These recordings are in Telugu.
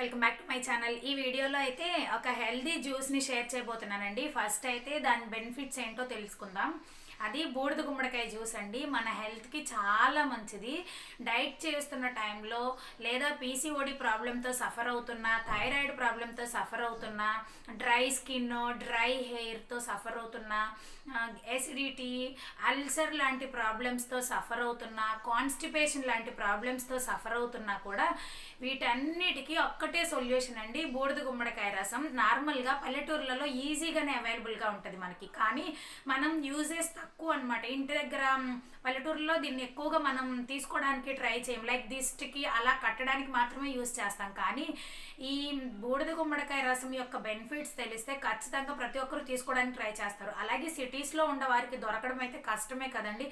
Welcome back to my channel. ఈ వీడియోలో అయితే ఒక హెల్దీ జ్యూస్ని షేర్ చేయబోతున్నానండి. ఫస్ట్ అయితే దాని బెనిఫిట్స్ ఏంటో తెలుసుకుందాం. అది బూడిద గుమ్మడికాయ జ్యూస్ అండి. మన హెల్త్కి చాలా మంచిది. డైట్ చేస్తున్న టైంలో లేదా పీసీఓడి ప్రాబ్లంతో సఫర్ అవుతున్నా థైరాయిడ్ ప్రాబ్లంతో సఫర్ అవుతున్నా డ్రై స్కిన్ డ్రై హెయిర్తో సఫర్ అవుతున్నా ఎసిడిటీ అల్సర్ లాంటి ప్రాబ్లమ్స్తో సఫర్ అవుతున్నా కాన్స్టిపేషన్ లాంటి ప్రాబ్లమ్స్తో సఫర్ అవుతున్నా కూడా వీటన్నిటికీ ఒక్కటే సొల్యూషన్ అండి బూడిద గుమ్మడికాయ రసం. నార్మల్గా పల్లెటూర్లలో ఈజీగానే అవైలబుల్గా ఉంటుంది మనకి. కానీ మనం యూజెస్ తక్కువ అనమాట ఇంటి దగ్గర పల్లెటూరులో దీన్ని ఎక్కువగా మనం తీసుకోవడానికి ట్రై చేయం. లైక్ దిష్టికి అలా కట్టడానికి మాత్రమే యూజ్ చేస్తాం. కానీ ఈ బూడిద గుమ్మడికాయ రసం యొక్క బెనిఫిట్స్ తెలిస్తే ఖచ్చితంగా ప్రతి ఒక్కరు తీసుకోవడానికి ట్రై చేస్తారు. అలాగే సిటీస్లో ఉన్న వారికి దొరకడం అయితే కష్టమే కదండి.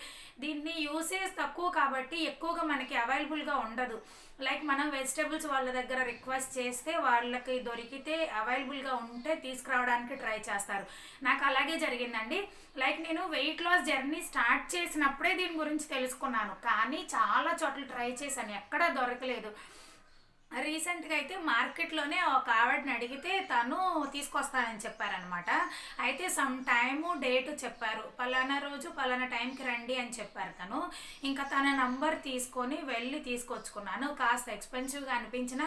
దీన్ని యూసేజ్ తక్కువ కాబట్టి ఎక్కువగా మనకి అవైలబుల్గా ఉండదు. లైక్ మనం వెజిటేబుల్స్ వాళ్ళ దగ్గర రిక్వెస్ట్ చేస్తే వాళ్ళకి దొరికితే అవైలబుల్గా ఉంటే తీసుకురావడానికి ట్రై చేస్తారు. నాకు అలాగే జరిగిందండి. లైక్ నేను వెయిట్ లాస్ జర్నీ స్టార్ట్ చేసినప్పుడే దీని గురించి తెలుసుకున్నాను. కానీ చాలా చోట్ల ట్రై చేశాను. ఎక్కడా దొరకలేదు. రీసెంట్గా అయితే మార్కెట్లోనే ఒక ఆవిడని అడిగితే తను తీసుకొస్తానని చెప్పారనమాట అయితే సమ్ టైము డేట్ చెప్పారు. పలానా రోజు పలానా టైంకి రండి అని చెప్పారు తను. ఇంకా తన నంబర్ తీసుకొని వెళ్ళి తీసుకొచ్చుకున్నాను. కాస్త ఎక్స్పెన్సివ్గా అనిపించిన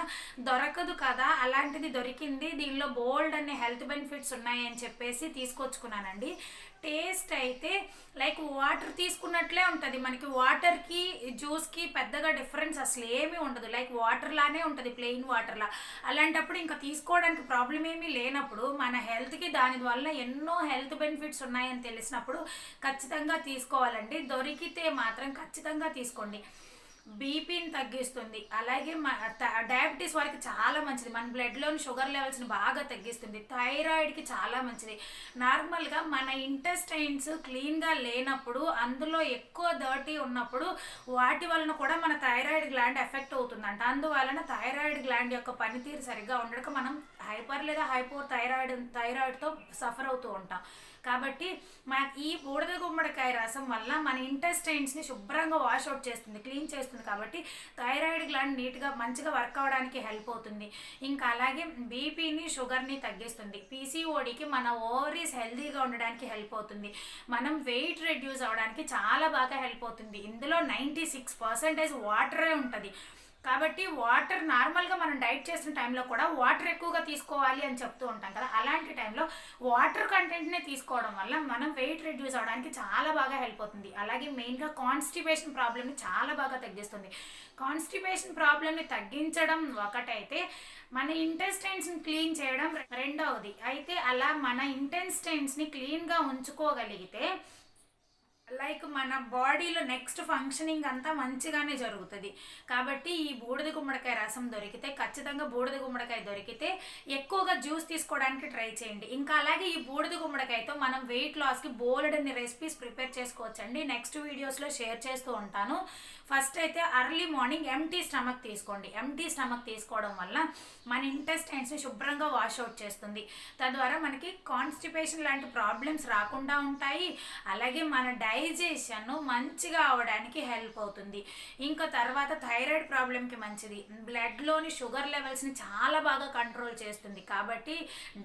దొరకదు కదా అలాంటిది దొరికింది దీనిలో బోల్డ్ అనే హెల్త్ బెనిఫిట్స్ ఉన్నాయి అని చెప్పేసి తీసుకొచ్చుకున్నానండి. టేస్ట్ అయితే లైక్ వాటర్ తీసుకున్నట్లే ఉంటుంది. మనకి వాటర్కి జ్యూస్కి పెద్దగా డిఫరెన్స్ అసలు ఏమీ ఉండదు. లైక్ వాటర్ లానే ఉంటుంది ప్లెయిన్ వాటర్లా అలాంటప్పుడు ఇంకా తీసుకోవడానికి ప్రాబ్లం ఏమీ లేనప్పుడు మన హెల్త్కి దాని వల్ల ఎన్నో హెల్త్ బెనిఫిట్స్ ఉన్నాయని తెలిసినప్పుడు ఖచ్చితంగా తీసుకోవాలండి. దొరికితే మాత్రం ఖచ్చితంగా తీసుకోండి. బీపీని తగ్గిస్తుంది. అలాగే డయాబెటీస్ వారికి చాలా మంచిది. మన బ్లడ్లోని షుగర్ లెవెల్స్ని బాగా తగ్గిస్తుంది. థైరాయిడ్కి చాలా మంచిది. నార్మల్గా మన ఇంటెస్టైన్స్ క్లీన్గా లేనప్పుడు అందులో ఎక్కువ డర్టీ ఉన్నప్పుడు వాటి వలన కూడా మన థైరాయిడ్ గ్లాండ్ ఎఫెక్ట్ అవుతుందంట. అందువలన థైరాయిడ్ గ్లాండ్ యొక్క పనితీరు సరిగ్గా ఉండక మనం హైపర్ లేదా హైపో థైరాయిడ్ థైరాయిడ్తో సఫర్ అవుతూ ఉంటాం. కాబట్టి మన ఈ బూడిద గుమ్మడికాయ రసం వల్ల మన ఇంటెస్టైన్స్ని శుభ్రంగా వాష్ అవుట్ చేస్తుంది. క్లీన్ చేస్తుంది. కాబట్టి థైరాయిడ్ గ్లాండ్ నీట్గా మంచిగా వర్క్ అవ్వడానికి హెల్ప్ అవుతుంది. ఇంకా అలాగే బీపీని షుగర్ని తగ్గిస్తుంది. పీసీఓడికి మన ఓవరీస్ హెల్తీగా ఉండడానికి హెల్ప్ అవుతుంది. మనం వెయిట్ రెడ్యూస్ అవ్వడానికి చాలా బాగా హెల్ప్ అవుతుంది. ఇందులో నైంటీ సిక్స్ పర్సెంటేజ్ వాటరే ఉంటుంది. కాబట్టి వాటర్ నార్మల్గా మనం డైట్ చేసిన టైంలో కూడా వాటర్ ఎక్కువగా తీసుకోవాలి అని చెప్తూ ఉంటాం కదా. అలాంటి టైంలో వాటర్ కంటెంట్నే తీసుకోవడం వల్ల మనం వెయిట్ రెడ్యూస్ అవడానికి చాలా బాగా హెల్ప్ అవుతుంది. అలాగే మెయిన్గా కాన్స్టిపేషన్ ప్రాబ్లమ్ని చాలా బాగా తగ్గిస్తుంది. కాన్స్టిపేషన్ ప్రాబ్లమ్ని తగ్గించడం ఒకటైతే మన ఇంటెస్టైన్స్ని క్లీన్ చేయడం రెండవది. అయితే అలా మన ఇంటెస్టైన్స్ని క్లీన్గా ఉంచుకోగలిగితే లైక్ మన బాడీలో నెక్స్ట్ ఫంక్షనింగ్ అంతా మంచిగానే జరుగుతుంది. కాబట్టి ఈ బూడిద గుమ్మడికాయ రసం దొరికితే ఖచ్చితంగా బూడిద గుమ్మడికాయ దొరికితే ఎక్కువగా జ్యూస్ తీసుకోవడానికి ట్రై చేయండి. ఇంకా అలాగే ఈ బూడిద గుమ్మడికాయతో మనం వెయిట్ లాస్కి బోల్డ్ అన్ని రెసిపీస్ ప్రిపేర్ చేసుకోవచ్చండి. నెక్స్ట్ వీడియోస్లో షేర్ చేస్తూ ఉంటాను. ఫస్ట్ అయితే అర్లీ మార్నింగ్ ఎంటీ స్టమక్ తీసుకోండి. ఎంటీ స్టమక్ తీసుకోవడం వల్ల మన ఇంటెస్టైన్స్ని శుభ్రంగా వాష్ అవుట్ చేస్తుంది. తద్వారా మనకి కాన్స్టిపేషన్ లాంటి ప్రాబ్లమ్స్ రాకుండా ఉంటాయి. అలాగే మన డై డైజెషన్ మంచిగా అవడానికి హెల్ప్ అవుతుంది. ఇంకా తర్వాత థైరాయిడ్ ప్రాబ్లంకి మంచిది. బ్లడ్లోని షుగర్ లెవెల్స్ని చాలా బాగా కంట్రోల్ చేస్తుంది. కాబట్టి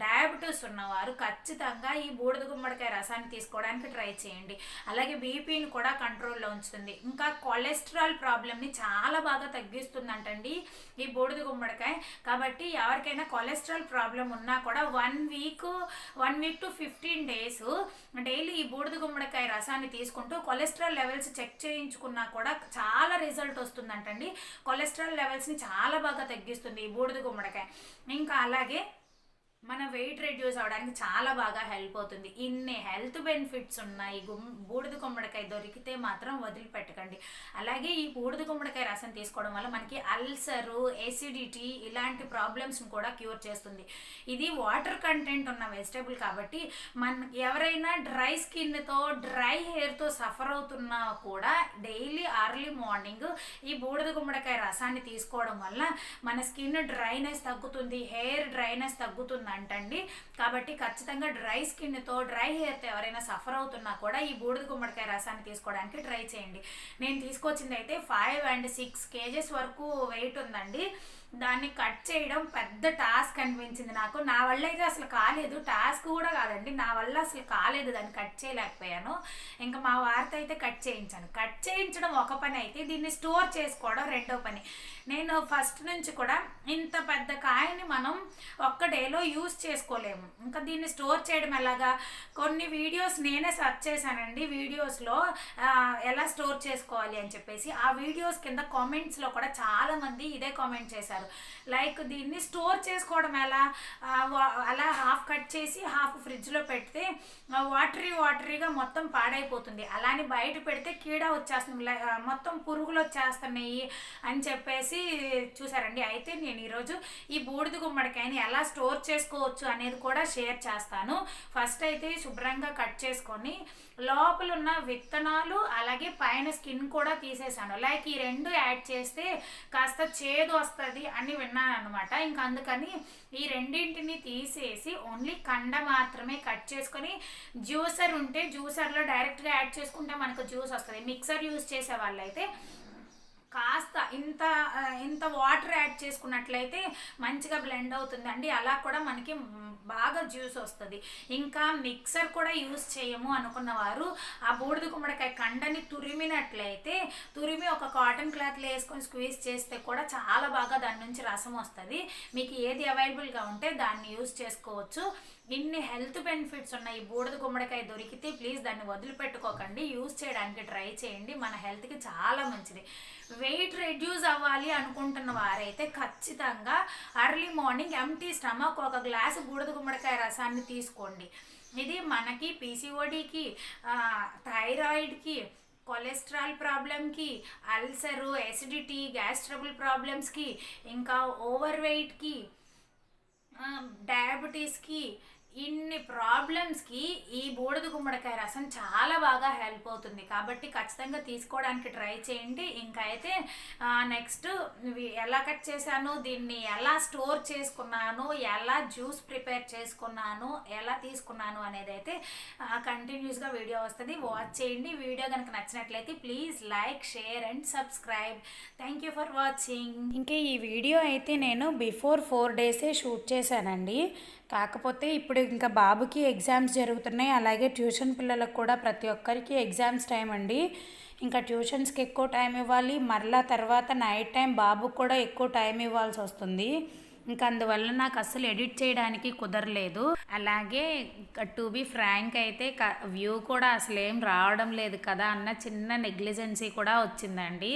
డయాబెటీస్ ఉన్నవారు ఖచ్చితంగా ఈ బూడిద గుమ్మడికాయ రసాన్ని తీసుకోవడానికి ట్రై చేయండి. అలాగే బీపీని కూడా కంట్రోల్లో ఉంచుతుంది. ఇంకా కొలెస్ట్రాల్ ప్రాబ్లమ్ని చాలా బాగా తగ్గిస్తుందంటండి ఈ బూడిద గుమ్మడికాయ. కాబట్టి ఎవరికైనా కొలెస్ట్రాల్ ప్రాబ్లం ఉన్నా కూడా one week one week to fifteen days daily ఈ బూడిద గుమ్మడికాయ రసాన్ని తీసుకుంటూ కొలెస్ట్రాల్ లెవెల్స్ చెక్ చేయించుకున్నా కూడా చాలా రిజల్ట్ వస్తుందంటండి. కొలెస్ట్రాల్ లెవెల్స్ని చాలా బాగా తగ్గిస్తుంది ఈ బూడిద గుమ్మడికాయ. ఇంకా అలాగే మన వెయిట్ రెడ్యూస్ అవడానికి చాలా బాగా హెల్ప్ అవుతుంది. ఇన్ని హెల్త్ బెనిఫిట్స్ ఉన్నాయి గుమ్ బూడిద గుమ్మడికాయ దొరికితే మాత్రం వదిలిపెట్టకండి. అలాగే ఈ బూడిద గుమ్మడికాయ రసం తీసుకోవడం వల్ల మనకి అల్సరు ఎసిడిటీ ఇలాంటి ప్రాబ్లమ్స్ని కూడా క్యూర్ చేస్తుంది. ఇది వాటర్ కంటెంట్ ఉన్న వెజిటేబుల్ కాబట్టి మన ఎవరైనా డ్రై స్కిన్తో డ్రై హెయిర్తో సఫర్ అవుతున్నా కూడా డైలీ అర్లీ మార్నింగ్ ఈ బూడిద గుమ్మడికాయ రసాన్ని తీసుకోవడం వల్ల మన స్కిన్ డ్రైనెస్ తగ్గుతుంది హెయిర్ డ్రైనెస్ తగ్గుతుంది. అంటండి. కాబట్టి ఖచ్చితంగా డ్రై స్కిన్తో డ్రై హెయిర్తో ఎవరైనా సఫర్ అవుతున్నా కూడా ఈ బూడిద గుమ్మడికాయ రసాన్ని తీసుకోవడానికి ట్రై చేయండి. నేను తీసుకొచ్చింది అయితే ఫైవ్ అండ్ సిక్స్ కేజెస్ వరకు వెయిట్ ఉందండి. దాన్ని కట్ చేయడం పెద్ద టాస్క్ అనిపించింది నాకు. నా వల్ల అయితే అసలు కాలేదు. టాస్క్ కూడా కాదండి. నా వల్ల అసలు కాలేదు దాన్ని కట్ చేయలేకపోయాను. ఇంకా మా వారితో అయితే కట్ చేయించాను. కట్ చేయించడం ఒక పని అయితే దీన్ని స్టోర్ చేసుకోవడం రెండో పని. నేను ఫస్ట్ నుంచి కూడా ఇంత పెద్ద కాయని మనం ఒక్క డేలో యూస్ చేసుకోలేము. ఇంకా దీన్ని స్టోర్ చేయడం ఎలాగా? కొన్ని వీడియోస్ నేనే సెర్చ్ చేశానండి. వీడియోస్లో ఎలా స్టోర్ చేసుకోవాలి అని చెప్పేసి. ఆ వీడియోస్ కింద కామెంట్స్లో కూడా చాలామంది ఇదే కామెంట్ చేశారు. లైక్ దీన్ని స్టోర్ చేసుకోవడం ఎలా? వా- అలా హాఫ్ కట్ చేసి హాఫ్ ఫ్రిడ్జ్లో పెడితే వాటరీ వాటరీగా మొత్తం పాడైపోతుంది. అలానే బయట పెడితే కీడ వచ్చేస్తుంది. మొత్తం పురుగులు వచ్చేస్తున్నాయి అని చెప్పేసి చూసారండి. అయితే నేను ఈరోజు ఈ బూడిద గుమ్మడికాయని ఎలా స్టోర్ చేసుకోవచ్చు అనేది కూడా షేర్ చేస్తాను. ఫస్ట్ అయితే శుభ్రంగా కట్ చేసుకొని లోపల ఉన్న విత్తనాలు అలాగే పైన స్కిన్ కూడా తీసేసాను. లైక్ ఈ రెండు యాడ్ చేస్తే కాస్త చేదు వస్తుంది అని విన్నాను అనమాట ఇంకా అందుకని ఈ రెండింటిని తీసేసి ఓన్లీ కండ మాత్రమే కట్ చేసుకొని జ్యూసర్ ఉంటే జ్యూసర్లో డైరెక్ట్గా యాడ్ చేసుకుంటే మనకు జ్యూస్ వస్తుంది. మిక్సర్ యూస్ చేసే వాళ్ళైతే కాస్త ఇంత ఇంత వాటర్ యాడ్ చేసుకున్నట్లయితే మంచిగా బ్లెండ్ అవుతుందండి అలా కూడా మనకి బాగా జ్యూస్ వస్తుంది. ఇంకా మిక్సర్ కూడా యూస్ చేయము అనుకున్న వారు ఆ బూడిద గుమ్మడికాయ కండని తురిమినట్లయితే తురిమి ఒక కాటన్ క్లాత్లో వేసుకొని స్క్వీజ్ చేస్తే కూడా చాలా బాగా దాని నుంచి రసం వస్తుంది. మీకు ఏది అవైలబుల్గా ఉంటే దాన్ని యూస్ చేసుకోవచ్చు. ఇన్ని హెల్త్ బెనిఫిట్స్ ఉన్నాయి ఈ బూడిద గుమ్మడికాయ దొరికితే ప్లీజ్ దాన్ని వదిలిపెట్టుకోకండి యూస్ చేయడానికి ట్రై చేయండి మన హెల్త్కి చాలా మంచిది. వెయిట్ రెడ్యూస్ అవ్వాలి అనుకుంటున్న వారైతే ఖచ్చితంగా అర్లీ మార్నింగ్ ఎంటీ స్టమక్ ఒక గ్లాసు బూడిద గుమ్మడికాయ రసాన్ని తీసుకోండి. ఇది మనకి పీసీఓడికి థైరాయిడ్కి కొలెస్ట్రాల్ ప్రాబ్లంకి అల్సరు ఎసిడిటీ గ్యాస్ ట్రబుల్ ప్రాబ్లమ్స్కి ఇంకా ఓవర్ వెయిట్కి డయాబెటీస్కి ఇన్ని ప్రాబ్లమ్స్కి ఈ బూడిద గుమ్మడికాయ రసం చాలా బాగా హెల్ప్ అవుతుంది. కాబట్టి ఖచ్చితంగా తీసుకోవడానికి ట్రై చేయండి. ఇంకా అయితే నెక్స్ట్ ఎలా కట్ చేశాను దీన్ని ఎలా స్టోర్ చేసుకున్నాను ఎలా జ్యూస్ ప్రిపేర్ చేసుకున్నాను ఎలా తీసుకున్నాను అనేది అయితే కంటిన్యూస్గా వీడియో వస్తుంది. వాచ్ చేయండి. వీడియో కనుక నచ్చినట్లయితే please like share and subscribe thank you for watching ఇంకా ఈ వీడియో అయితే నేను బిఫోర్ ఫోర్ డేసే షూట్ చేశానండి. కాకపోతే ఇప్పుడు ఇంకా బాబుకి ఎగ్జామ్స్ జరుగుతున్నాయి. అలాగే ట్యూషన్ పిల్లలకు కూడా ప్రతి ఒక్కరికి ఎగ్జామ్స్ టైం అండి. ఇంకా ట్యూషన్స్కి ఎక్కువ టైం ఇవ్వాలి. మరలా తర్వాత నైట్ టైం బాబుకు కూడా ఎక్కువ టైం ఇవ్వాల్సి వస్తుంది. ఇంకా అందువల్ల నాకు అస్సలు ఎడిట్ చేయడానికి కుదరలేదు. అలాగే టు బి ఫ్రాంక్ అయితే వ్యూ కూడా అసలు ఏం రావడం లేదు కదా అన్న చిన్న నెగ్లిజెన్సీ కూడా వచ్చిందండి.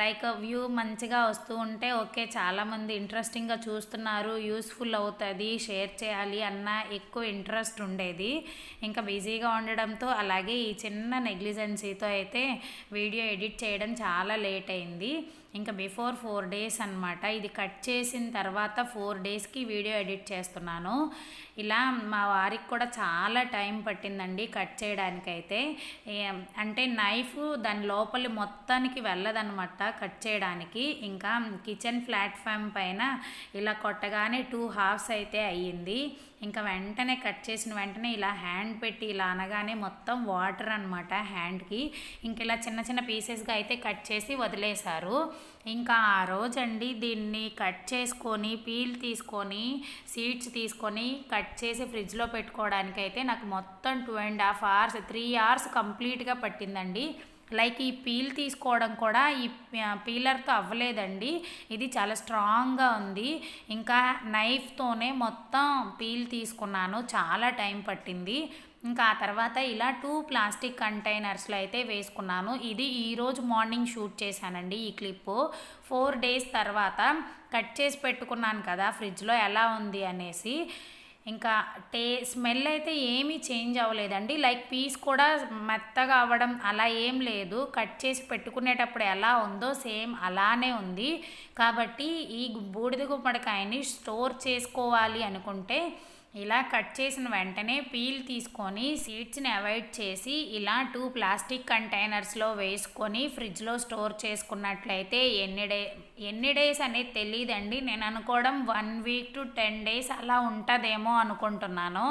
లైక్ వ్యూ మంచిగా వస్తూ ఉంటే ఓకే చాలామంది ఇంట్రెస్టింగ్గా చూస్తున్నారు యూస్ఫుల్ అవుతుంది షేర్ చేయాలి అన్న ఎక్కువ ఇంట్రెస్ట్ ఉండేది. ఇంకా బిజీగా ఉండడంతో అలాగే ఈ చిన్న నెగ్లిజెన్సీతో అయితే వీడియో ఎడిట్ చేయడం చాలా లేట్ అయింది. ఇంకా బిఫోర్ ఫోర్ డేస్ అనమాట ఇది కట్ చేసిన తర్వాత ఫోర్ డేస్కి వీడియో ఎడిట్ చేస్తున్నాను. ఇలా మా వారికి కూడా చాలా టైం పట్టిందండి కట్ చేయడానికైతే. అంటే నైఫ్ దాని లోపలి మొత్తానికి వెళ్ళదనమాట కట్ చేయడానికి. ఇంకా కిచెన్ ప్లాట్ఫామ్ పైన ఇలా కొట్టగానే టూ హాఫ్స్ అయితే అయ్యింది. ఇంకా వెంటనే కట్ చేసిన వెంటనే ఇలా హ్యాండ్ పెట్టి ఇలా అనగానే మొత్తం వాటర్ అనమాట హ్యాండ్కి. ఇంక ఇలా చిన్న చిన్న పీసెస్గా అయితే కట్ చేసి వదిలేశారు. ఇంకా ఆ రోజండి దీన్ని కట్ చేసుకొని పీల్ తీసుకొని సీడ్స్ తీసుకొని కట్ చేసి ఫ్రిడ్జ్లో పెట్టుకోవడానికి అయితే నాకు మొత్తం two and half hours three hours కంప్లీట్గా పట్టిందండి. లైక్ ఈ పీల్ తీసుకోవడం కూడా ఈ పీలర్తో అవ్వలేదండి. ఇది చాలా స్ట్రాంగ్గా ఉంది. ఇంకా నైఫ్తోనే మొత్తం పీల్ తీసుకున్నాను. చాలా టైం పట్టింది. ఇంకా ఆ తర్వాత ఇలా టూ ప్లాస్టిక్ కంటైనర్స్లో అయితే వేసుకున్నాను. ఇది ఈరోజు మార్నింగ్ షూట్ చేశానండి ఈ క్లిప్పు. ఫోర్ డేస్ తర్వాత కట్ చేసి పెట్టుకున్నాను కదా ఫ్రిడ్జ్లో ఎలా ఉంది అనేసి. ఇంకా టే స్మెల్ అయితే ఏమీ చేంజ్ అవ్వలేదండి. లైక్ పీస్ కూడా మెత్తగా అవ్వడం అలా ఏం లేదు. కట్ చేసి పెట్టుకునేటప్పుడు ఎలా ఉందో సేమ్ అలానే ఉంది. కాబట్టి ఈ బూడిద గుమ్మడికాయని స్టోర్ చేసుకోవాలి అనుకుంటే ఇలా కట్ చేసిన వెంటనే పీల్ తీసుకొని సీడ్స్ని అవాయిడ్ చేసి ఇలా టూ ప్లాస్టిక్ కంటైనర్స్లో వేసుకొని ఫ్రిడ్జ్లో స్టోర్ చేసుకున్నట్లయితే ఎన్ని డే ఎన్ని డేస్ అనేది తెలియదండి నేను అనుకోవడం one week to ten days అలా ఉంటుందేమో అనుకుంటున్నాను.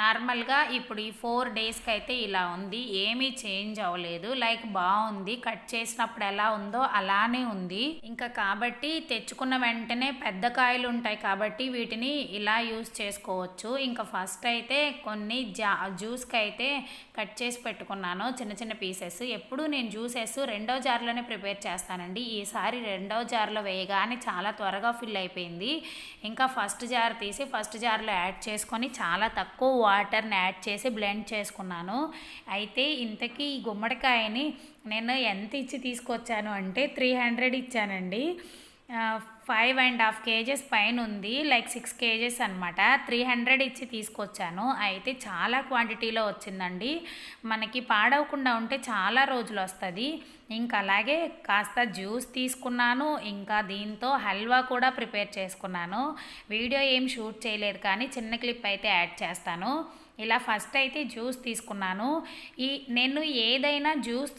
నార్మల్గా ఇప్పుడు ఈ ఫోర్ డేస్కి అయితే ఇలా ఉంది. ఏమీ చేంజ్ అవ్వలేదు. లైక్ బాగుంది. కట్ చేసినప్పుడు ఎలా ఉందో అలానే ఉంది. ఇంకా కాబట్టి తెచ్చుకున్న వెంటనే పెద్ద కాయలు ఉంటాయి కాబట్టి వీటిని ఇలా యూస్ చేసుకోవచ్చు. ఇంకా ఫస్ట్ అయితే కొన్ని జా జ్యూస్కి అయితే కట్ చేసి పెట్టుకున్నాను. చిన్న చిన్న పీసెస్. ఎప్పుడు నేను జ్యూసెస్ రెండో జార్లోనే ప్రిపేర్ చేస్తానండి. ఈసారి రెండో జార్లో వేయగానే చాలా త్వరగా ఫిల్ అయిపోయింది. ఇంకా ఫస్ట్ జార్ తీసి ఫస్ట్ జార్లో యాడ్ చేసుకొని చాలా తక్కువ వాటర్ని యాడ్ చేసి బ్లెండ్ చేసుకున్నాను. అయితే ఇంతకీ ఈ గుమ్మడికాయని నేను ఎంత ఇచ్చి తీసుకొచ్చాను అంటే త్రీ హండ్రెడ్ ఇచ్చానండి. ఫైవ్ అండ్ హాఫ్ కేజెస్ పైన ఉంది. లైక్ సిక్స్ కేజెస్ అనమాట త్రీ హండ్రెడ్ ఇచ్చి తీసుకొచ్చాను. అయితే చాలా క్వాంటిటీలో వచ్చిందండి. మనకి పాడవకుండా ఉంటే చాలా రోజులు వస్తుంది. ఇంకా అలాగే కాస్త జ్యూస్ తీసుకున్నాను. ఇంకా దీంతో హల్వా కూడా ప్రిపేర్ చేసుకున్నాను. వీడియో ఏం షూట్ చేయలేదు కానీ చిన్న క్లిప్ అయితే యాడ్ చేస్తాను. ఇలా ఫస్ట్ అయితే జ్యూస్ తీసుకున్నాను. ఈ నేను ఏదైనా జ్యూస్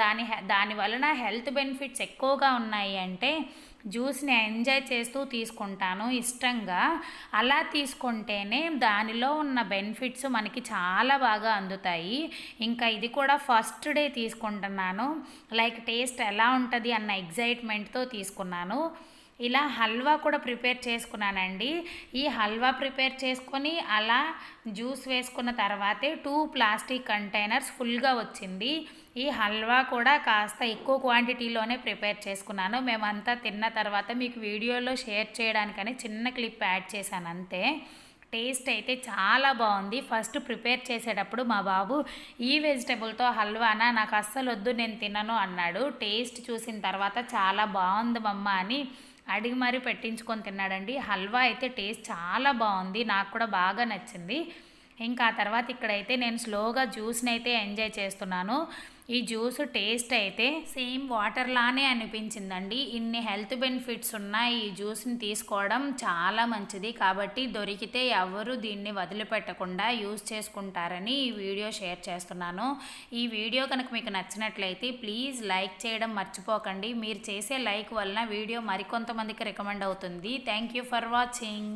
దాని దాని వలన హెల్త్ బెనిఫిట్స్ ఎక్కువగా ఉన్నాయి అంటే జ్యూస్ని ఎంజాయ్ చేస్తూ తీసుకుంటాను ఇష్టంగా. అలా తీసుకుంటేనే దానిలో ఉన్న బెనిఫిట్స్ మనకి చాలా బాగా అందుతాయి. ఇంకా ఇది కూడా ఫస్ట్ డే తీసుకుంటున్నాను. లైక్ టేస్ట్ ఎలా ఉంటుంది అన్న ఎగ్జైట్మెంట్తో తీసుకున్నాను. ఇలా హల్వా కూడా ప్రిపేర్ చేసుకున్నానండి. ఈ హల్వా ప్రిపేర్ చేసుకొని అలా జ్యూస్ వేసుకున్న తర్వాతే టూ ప్లాస్టిక్ కంటైనర్స్ ఫుల్గా వచ్చింది. ఈ హల్వా కూడా కాస్త ఎక్కువ క్వాంటిటీలోనే ప్రిపేర్ చేసుకున్నాను. మేమంతా తిన్న తర్వాత మీకు వీడియోలో షేర్ చేయడానికని చిన్న క్లిప్ యాడ్ చేశాను అంతే. టేస్ట్ అయితే చాలా బాగుంది. ఫస్ట్ ప్రిపేర్ చేసేటప్పుడు మా బాబు ఈ వెజిటేబుల్తో హల్వానా? నాకు అస్సలు వద్దు నేను తినను అన్నాడు. టేస్ట్ చూసిన తర్వాత చాలా బాగుంది మమ్మ అని అడిగి మరీ పెట్టించుకొని తిన్నాడండి. హల్వా అయితే టేస్ట్ చాలా బాగుంది. నాకు కూడా బాగా నచ్చింది. ఇంకా ఆ తర్వాత ఇక్కడైతే నేను స్లోగా జ్యూస్ని అయితే ఎంజాయ్ చేస్తున్నాను. ఈ జ్యూస్ టేస్ట్ అయితే సేమ్ వాటర్ లానే అనిపించిందండి. ఇన్ని హెల్త్ బెనిఫిట్స్ ఉన్న ఈ జ్యూస్ని తీసుకోవడం చాలా మంచిది. కాబట్టి దొరికితే ఎవరు దీన్ని వదిలిపెట్టకుండా యూస్ చేసుకుంటారని ఈ వీడియో షేర్ చేస్తున్నాను. ఈ వీడియో కనుక మీకు నచ్చినట్లయితే ప్లీజ్ లైక్ చేయడం మర్చిపోకండి. మీరు చేసే లైక్ వలన వీడియో మరికొంతమందికి రికమెండ్ అవుతుంది. Thank you for watching.